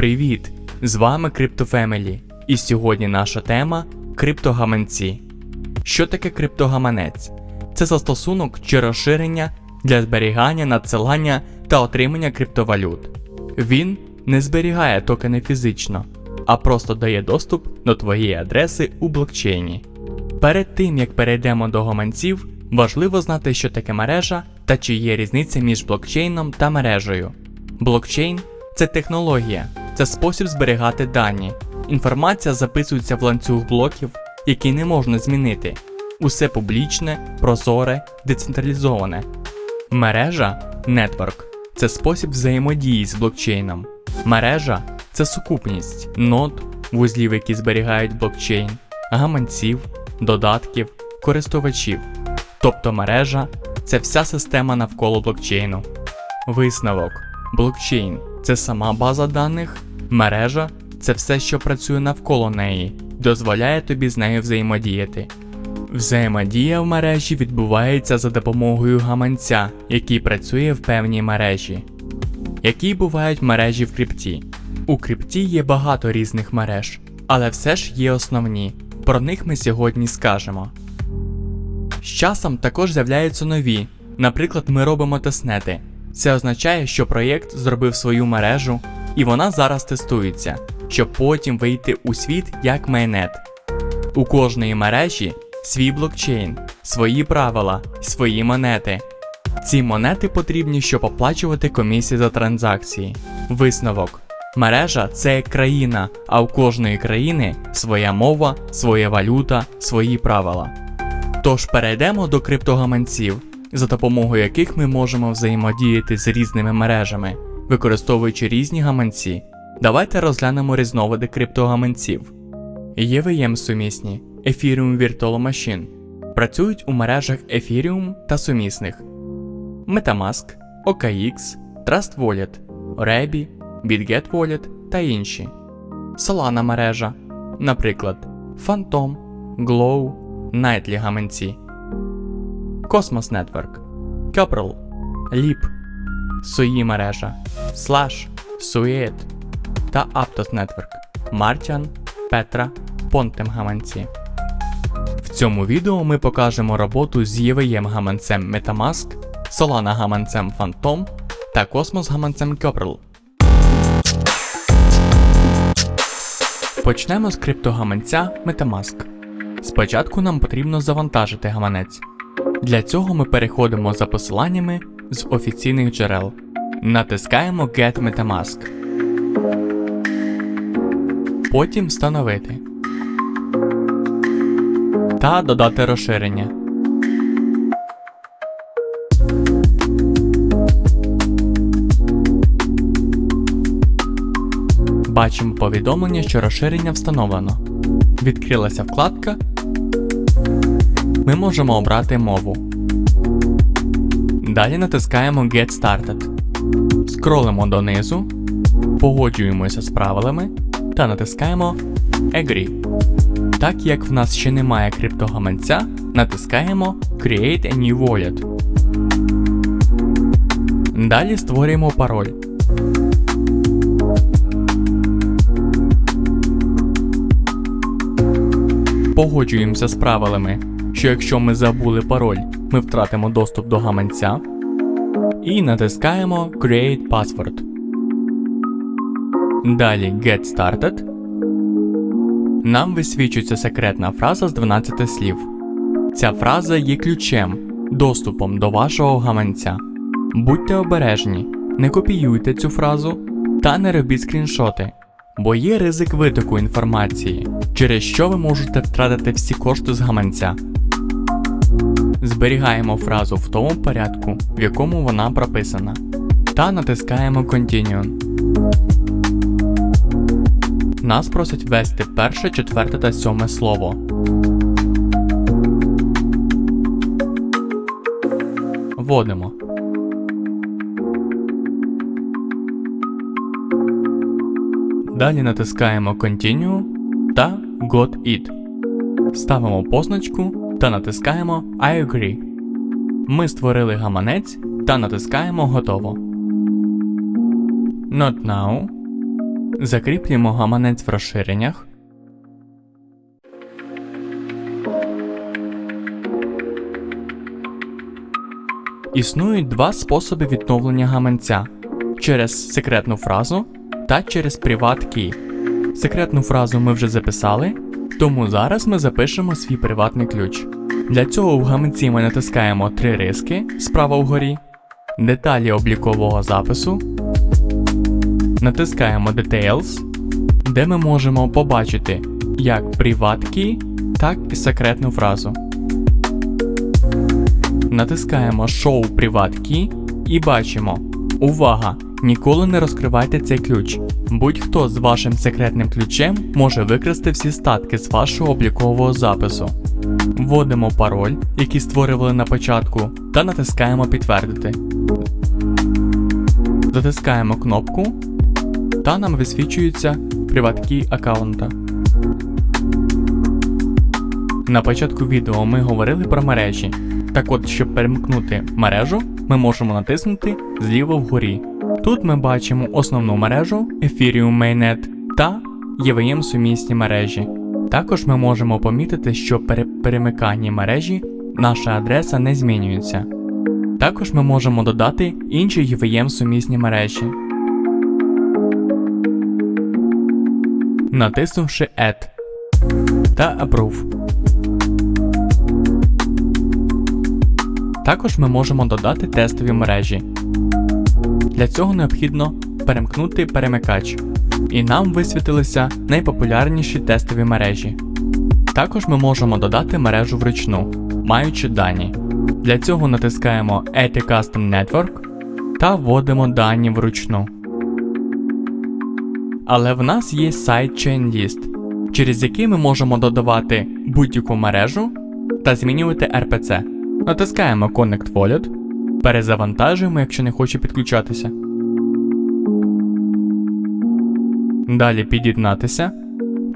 Привіт! З вами CryptoFamily. І сьогодні наша тема криптогаманці. Що таке криптогаманець? Це застосунок чи розширення для зберігання, надсилання та отримання криптовалют. Він не зберігає токени фізично, а просто дає доступ до твоєї адреси у блокчейні. Перед тим як перейдемо до гаманців, важливо знати, що таке мережа та чи є різниця між блокчейном та мережею. Блокчейн це технологія, це спосіб зберігати дані. Інформація записується в ланцюг блоків, які не можна змінити. Усе публічне, прозоре, децентралізоване. Мережа нетворк це спосіб взаємодії з блокчейном. Мережа це сукупність нод, вузлів, які зберігають блокчейн, гаманців, додатків, користувачів. Тобто мережа це вся система навколо блокчейну. Висновок: блокчейн це сама база даних, мережа це все, що працює навколо неї, дозволяє тобі з нею взаємодіяти. Взаємодія в мережі відбувається за допомогою гаманця, який працює в певній мережі. Які бувають мережі в крипті? У крипті є багато різних мереж, але все ж є основні. Про них ми сьогодні скажемо. З часом також з'являються нові. Наприклад, ми робимо тестнети. Це означає, що проєкт зробив свою мережу, і вона зараз тестується, щоб потім вийти у світ як майнет. У кожної мережі свій блокчейн, свої правила, свої монети. Ці монети потрібні, щоб оплачувати комісії за транзакції. Висновок. Мережа це країна, а у кожної країни своя мова, своя валюта, свої правила. Тож перейдемо до криптогаманців, за допомогою яких ми можемо взаємодіяти з різними мережами, використовуючи різні гаманці. Давайте розглянемо різновиди криптогаманців. EVM сумісні Ethereum Virtual Machine працюють у мережах Ethereum та сумісних Metamask, OKX, Trust Wallet, Rebi, BitGet Wallet та інші. Solana мережа, наприклад, Phantom, Glow, Nightly гаманці, Cosmos Network, Coprel, Leap, Sui мережа, Slash, Suet та Aptos Network, Martian, Petra, Pontem гаманці. В цьому відео ми покажемо роботу з EVM гаманцем Metamask, Solana гаманцем Phantom та Cosmos гаманцем Coprel. Почнемо з криптогаманця Metamask. Спочатку нам потрібно завантажити гаманець. Для цього ми переходимо за посиланнями з офіційних джерел. Натискаємо Get Metamask. Потім встановити. Та додати розширення. Бачимо повідомлення, що розширення встановлено. Відкрилася вкладка. Ми можемо обрати мову. Далі натискаємо Get Started. Скролимо донизу, погоджуємося з правилами та натискаємо Agree. Так як в нас ще немає криптогаманця, натискаємо Create a new wallet. Далі створюємо пароль. Погоджуємося з правилами, що якщо ми забули пароль, ми втратимо доступ до гаманця. І натискаємо Create Password. Далі Get Started. Нам висвічується секретна фраза з 12 слів. Ця фраза є ключем, доступом до вашого гаманця. Будьте обережні, не копіюйте цю фразу та не робіть скріншоти, бо є ризик витоку інформації, через що ви можете втратити всі кошти з гаманця. Зберігаємо фразу в тому порядку, в якому вона прописана, та натискаємо Continue. Нас просять ввести перше, четверте та сьоме слово. Вводимо. Далі натискаємо Continue та Got It. Ставимо позначку та натискаємо I agree. Ми створили гаманець та натискаємо Готово. Not now. Закріплюємо гаманець в розширеннях. Існують два способи відновлення гаманця через секретну фразу та через Key. Секретну фразу ми вже записали, тому зараз ми запишемо свій приватний ключ. Для цього в гаманці ми натискаємо три риски справа вгорі, деталі облікового запису, натискаємо Details, де ми можемо побачити як Key, так і секретну фразу. Натискаємо Show Privat Key і бачимо. Увага! Ніколи не розкривайте цей ключ. Будь-хто з вашим секретним ключем може викрасти всі статки з вашого облікового запису. Вводимо пароль, який створювали на початку, та натискаємо Підтвердити. Затискаємо кнопку, та нам висвічується приваткі аккаунта. На початку відео ми говорили про мережі. Так от, щоб перемкнути мережу, ми можемо натиснути зліва вгорі. Тут ми бачимо основну мережу Ethereum Mainnet та EVM сумісні мережі. Також ми можемо помітити, що при перемиканні мережі наша адреса не змінюється. Також ми можемо додати інші EVM сумісні мережі. Натиснувши Add та Approve. Також ми можемо додати тестові мережі. Для цього необхідно перемкнути перемикач, і нам висвітилися найпопулярніші тестові мережі. Також ми можемо додати мережу вручну, маючи дані. Для цього натискаємо a Custom Network та вводимо дані вручну. Але в нас є сайт ChainList, через який ми можемо додавати будь-яку мережу та змінювати RPC. Натискаємо Connect Wallet, перезавантажуємо, якщо не хоче підключатися. Далі під'єднатися.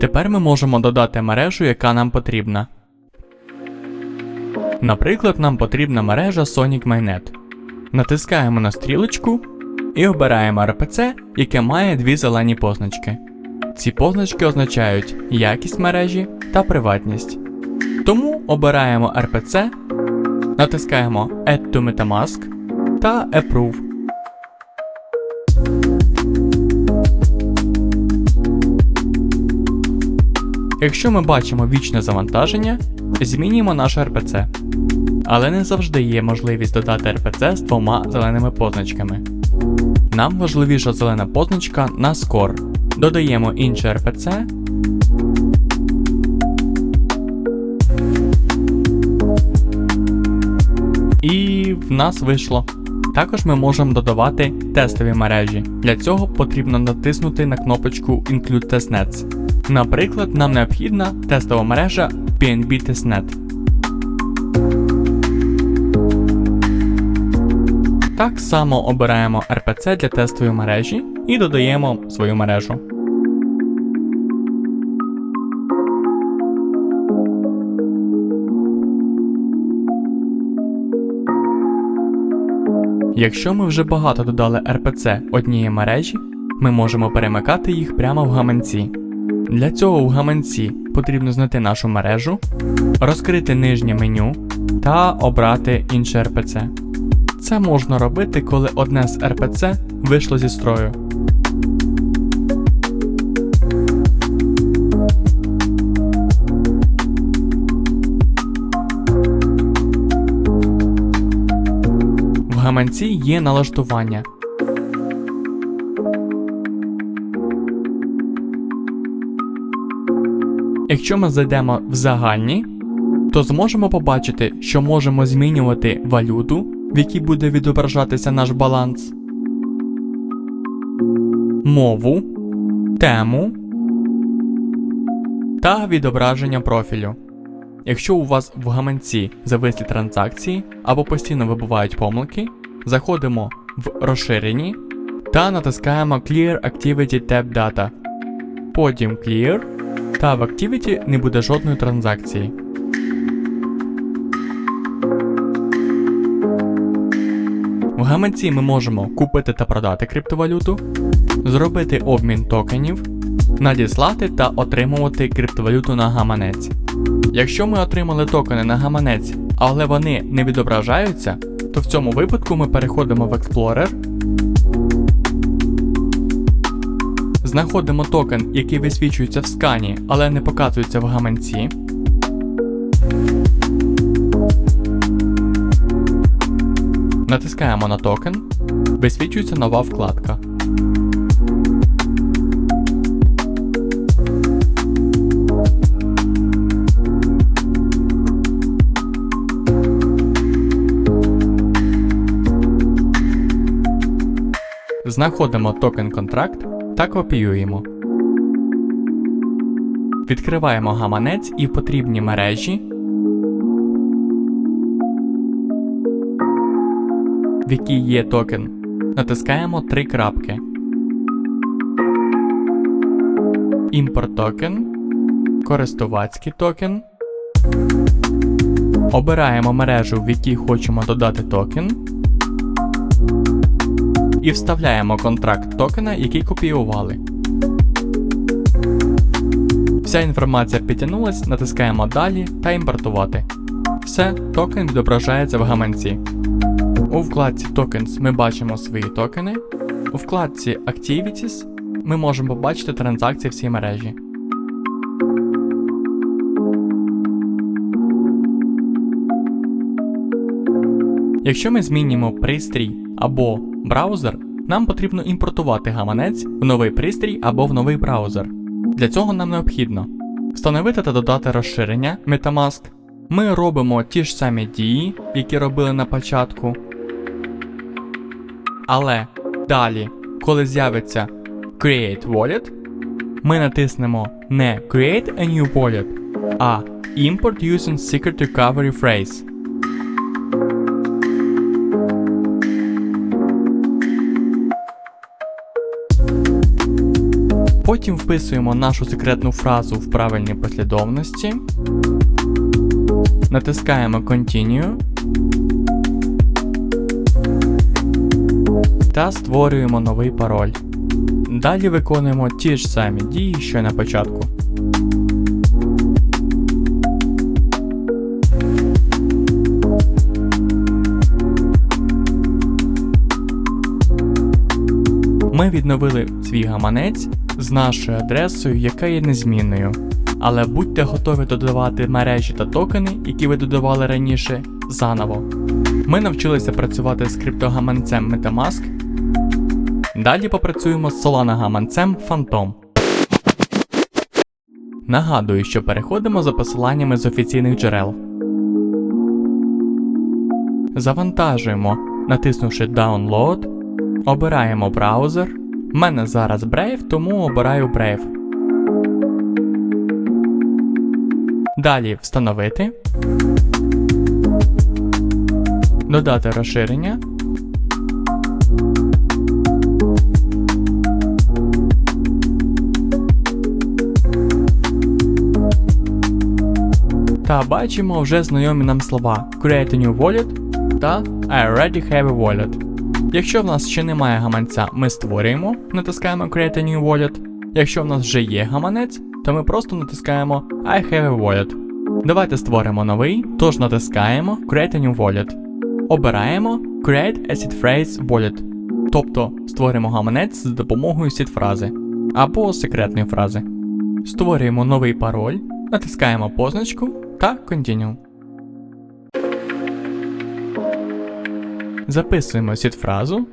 Тепер ми можемо додати мережу, яка нам потрібна. Наприклад, нам потрібна мережа Sonic Mainnet. Натискаємо на стрілочку і обираємо RPC, яке має дві зелені позначки. Ці позначки означають якість мережі та приватність. Тому обираємо RPC, натискаємо Add to Metamask та Approve. Якщо ми бачимо вічне завантаження, змінюємо наш RPC. Але не завжди є можливість додати RPC з двома зеленими позначками. Нам важливіша зелена позначка на Score. Додаємо інше RPC. В нас вийшло. Також ми можемо додавати тестові мережі. Для цього потрібно натиснути на кнопочку Include Testnets. Наприклад, нам необхідна тестова мережа PNB Testnet. Так само обираємо RPC для тестової мережі і додаємо свою мережу. Якщо ми вже багато додали RPC однієї мережі, ми можемо перемикати їх прямо в гаманці. Для цього в гаманці потрібно знайти нашу мережу, розкрити нижнє меню та обрати інше RPC. Це можна робити, коли одне з RPC вийшло зі строю. Гаманці є налаштування. Якщо ми зайдемо в загальні, то зможемо побачити, що можемо змінювати валюту, в якій буде відображатися наш баланс, мову, тему та відображення профілю. Якщо у вас в гаманці завислі транзакції або постійно вибувають помилки, заходимо в розширені та натискаємо Clear Activity Tab Data. Потім Clear та в Activity не буде жодної транзакції. В гаманці ми можемо купити та продати криптовалюту, зробити обмін токенів, надіслати та отримувати криптовалюту на гаманець. Якщо ми отримали токени на гаманець, але вони не відображаються, то в цьому випадку ми переходимо в Explorer, знаходимо токен, який висвічується в скані, але не показується в гаманці. Натискаємо на токен, висвічується нова вкладка. Знаходимо токен контракт та копіюємо. Відкриваємо гаманець і в потрібній мережі. В якій є токен. Натискаємо три крапки. Імпорт токен. Користувацький токен. Обираємо мережу, в якій хочемо додати токен. І вставляємо контракт токена, який копіювали. Вся інформація підтягнулась, натискаємо Далі та імпортувати. Все, токен відображається в гаманці. У вкладці Tokens ми бачимо свої токени. У вкладці Activities ми можемо побачити транзакції в цій мережі. Якщо ми змінюємо пристрій або браузер, нам потрібно імпортувати гаманець в новий пристрій або в новий браузер. Для цього нам необхідно встановити та додати розширення Metamask. Ми робимо ті ж самі дії, які робили на початку. Але далі, коли з'явиться Create Wallet, ми натиснемо не Create a new wallet, а Import using Secret Recovery Phrase. Потім вписуємо нашу секретну фразу в правильній послідовності. Натискаємо Continue. Та створюємо новий пароль. Далі виконуємо ті ж самі дії, що й на початку. Ми відновили свій гаманець з нашою адресою, яка є незмінною. Але будьте готові додавати мережі та токени, які ви додавали раніше, заново. Ми навчилися працювати з криптогаманцем Metamask. Далі попрацюємо з Solana гаманцем Phantom. Нагадую, що переходимо за посиланнями з офіційних джерел. Завантажуємо, натиснувши Download, обираємо браузер. У мене зараз Brave, тому обираю Brave. Далі встановити. Додати розширення. Та бачимо вже знайомі нам слова Create a new wallet та I already have a wallet. Якщо в нас ще немає гаманця, ми створюємо, натискаємо Create a new wallet. Якщо в нас вже є гаманець, то ми просто натискаємо I have a wallet. Давайте створимо новий, тож натискаємо Create a new wallet. Обираємо Create a seed phrase wallet. Тобто створимо гаманець з допомогою seed фрази або секретної фрази. Створюємо новий пароль, натискаємо позначку та Continue. Записуємо seed фразу,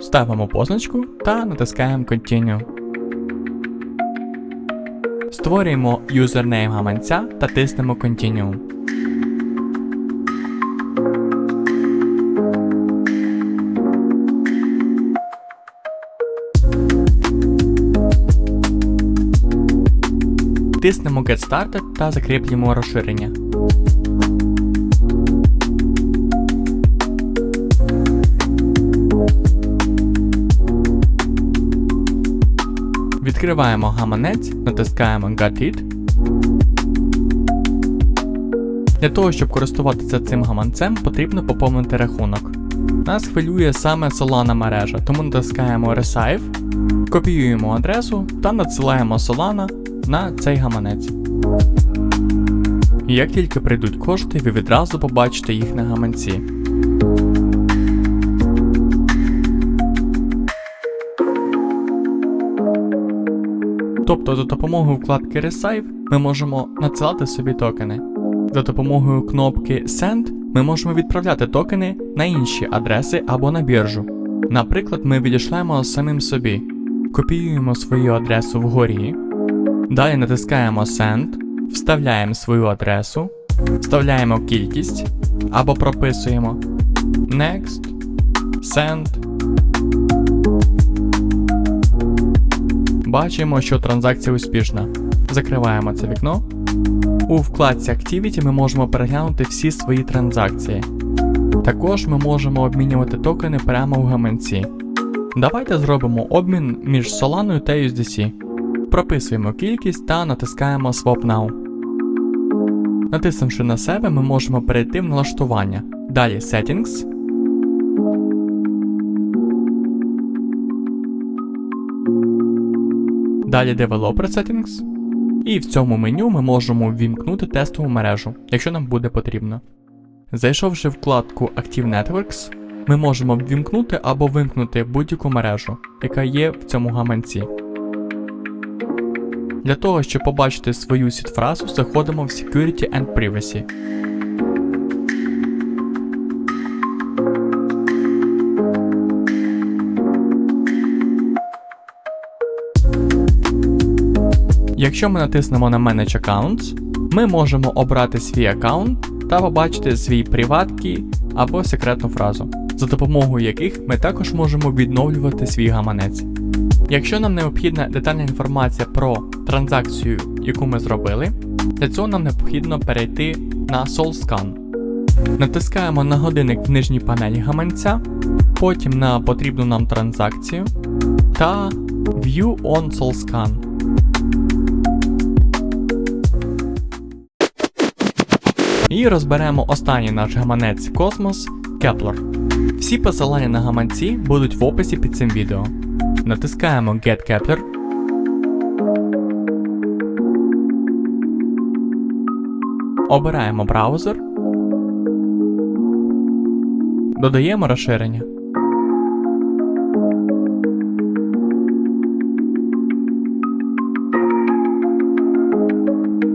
ставимо позначку та натискаємо Continue. Створюємо юзернейм гаманця та тиснемо Continue. Тиснемо Get Started та закріплюємо розширення. Відкриваємо гаманець, натискаємо Got It. Для того, щоб користуватися цим гаманцем, потрібно поповнити рахунок. Нас хвилює саме Solana мережа, тому натискаємо Resive, копіюємо адресу та надсилаємо Solana на цей гаманець. Як тільки прийдуть кошти, ви відразу побачите їх на гаманці. Тобто за допомогою вкладки Resive ми можемо надсилати собі токени. За допомогою кнопки Send ми можемо відправляти токени на інші адреси або на біржу. Наприклад, ми відійшлемо самим собі, копіюємо свою адресу вгорі, далі натискаємо Send, вставляємо свою адресу, вставляємо кількість або прописуємо Next, Send. Бачимо, що транзакція успішна. Закриваємо це вікно. У вкладці Activity ми можемо переглянути всі свої транзакції. Також ми можемо обмінювати токени прямо в гаманці. Давайте зробимо обмін між Solana та USDC. Прописуємо кількість та натискаємо Swap Now. Натиснувши на себе, ми можемо перейти в налаштування. Далі Settings. Далі Developer Settings. І в цьому меню ми можемо ввімкнути тестову мережу, якщо нам буде потрібно. Зайшовши в вкладку Active Networks, ми можемо ввімкнути або вимкнути будь-яку мережу, яка є в цьому гаманці. Для того, щоб побачити свою сітфразу, заходимо в Security and Privacy. Якщо ми натиснемо на Manage Accounts, ми можемо обрати свій аккаунт та побачити свій приватки або секретну фразу, за допомогою яких ми також можемо відновлювати свій гаманець. Якщо нам необхідна детальна інформація про транзакцію, яку ми зробили, для цього нам необхідно перейти на SoulScan. Натискаємо на годинник в нижній панелі гаманця, потім на потрібну нам транзакцію та View on SoulScan. І розберемо останній наш гаманець Космос Кеплер. Всі посилання на гаманці будуть в описі під цим відео. Натискаємо Get Kepler. Обираємо браузер. Додаємо розширення.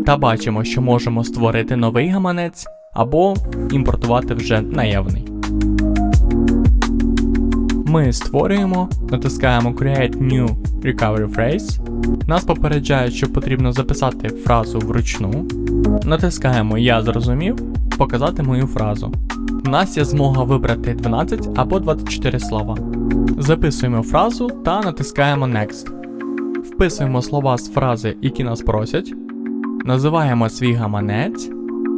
Та бачимо, що можемо створити новий гаманець або імпортувати вже наявний. Ми створюємо, натискаємо Create New Recovery Phrase. Нас попереджають, що потрібно записати фразу вручну. Натискаємо Я зрозумів, показати мою фразу. У нас є змога вибрати 12 або 24 слова. Записуємо фразу та натискаємо Next. Вписуємо слова з фрази, які нас просять. Називаємо свій гаманець,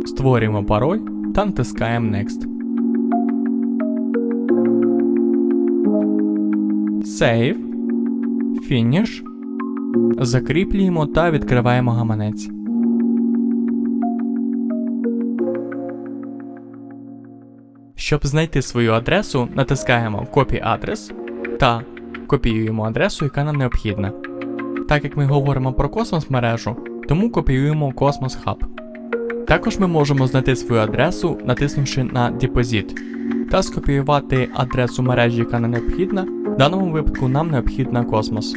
створюємо пароль та натискаємо Next. Save. Finish. Закріплюємо та відкриваємо гаманець. Щоб знайти свою адресу, натискаємо Copy адрес та копіюємо адресу, яка нам необхідна. Так як ми говоримо про космос мережу, тому копіюємо Cosmos Hub. Також ми можемо знайти свою адресу, натиснувши на Deposit, та скопіювати адресу мережі, яка нам необхідна. В даному випадку нам необхідна Cosmos.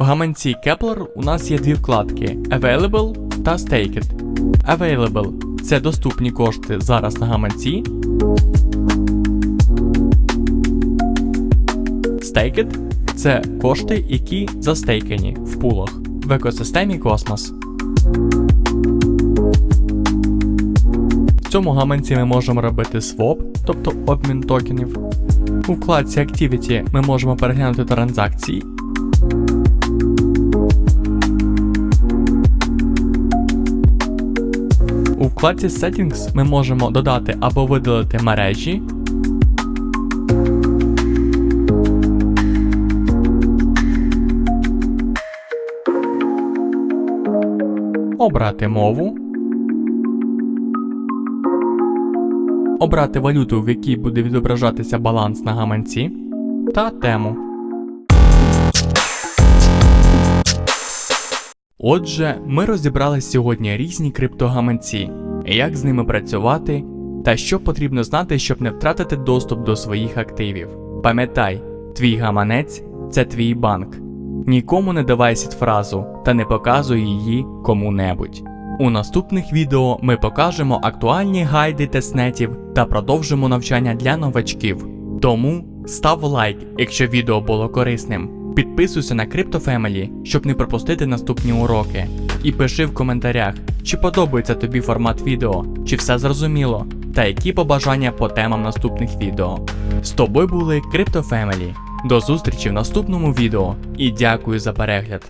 В гаманці Kepler у нас є дві вкладки Available та Staked. Available це доступні кошти зараз на гаманці. Staked це кошти, які застейкені в пулах в екосистемі Космос. В цьому гаманці ми можемо робити своп, тобто обмін токенів. У вкладці Activity ми можемо переглянути транзакції. У вкладці Settings ми можемо додати або видалити мережі. Обрати мову. обрати валюту, в якій буде відображатися баланс на гаманці, та тему. Отже, ми розібрали сьогодні різні криптогаманці, як з ними працювати та що потрібно знати, щоб не втратити доступ до своїх активів. Пам'ятай, твій гаманець це твій банк. Нікому не давай сітфразу та не показуй її кому-небудь. У наступних відео ми покажемо актуальні гайди тестнетів та продовжимо навчання для новачків. Тому став лайк, якщо відео було корисним. Підписуйся на CryptoFamily, щоб не пропустити наступні уроки. І пиши в коментарях, чи подобається тобі формат відео, чи все зрозуміло, та які побажання по темам наступних відео. З тобою були CryptoFamily. До зустрічі в наступному відео і дякую за перегляд.